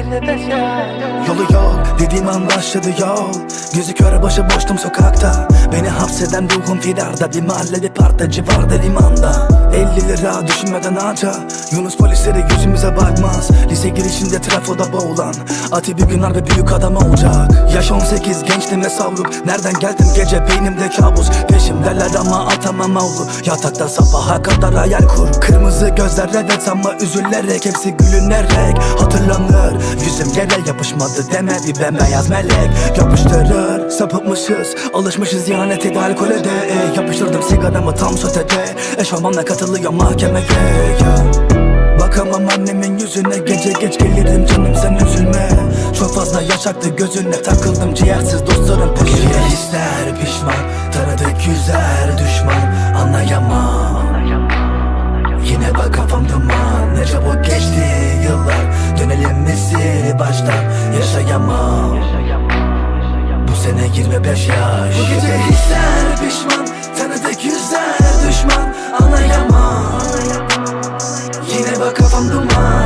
25 yaş Yolu yok dediğim an başladı yol. Gözü kör başı boştum sokakta. Beni hapseden ruhum firarda Bir mahalle bir parkta civarda limanda 50 lira düşünmeden harca. Yunus polisleri yüzümüze bakmaz. Lise girişinde trafoda boğulan. Ati bir gün harbi büyük adam olacak. Yaş 18 gençtim ve savruk. Nereden geldim? Gece beynimde kabus. Peşimdeler ama atamam avlu Yatakta sabaha kadar hayal kur Kırmızı gözler evet ama üzülerek Hepsi gülünerek hatırlanır. Yüzüm yere yapışmadı deme bir bembeyaz melek. Yapıştırır sapıtmışız Alışmışız ihanete de alkole de. E, Yapıştırdım sigaramı tam sotede. Eşofmanla katılıyor mahkemeye ya. Bakamam annemin yüzüne Gece geç gelirim canım sen üzülme. Çok fazla yaşaktı gözüne Takıldım ciğersiz dostlarım peşine. Hisler pişman Tanıdık yüzler düşman Yaşayamam Bu sene 25 yaş. Bu gece hisler pişman Tanıdık yüzler düşman. Anlayamam. Yine bak kafam duman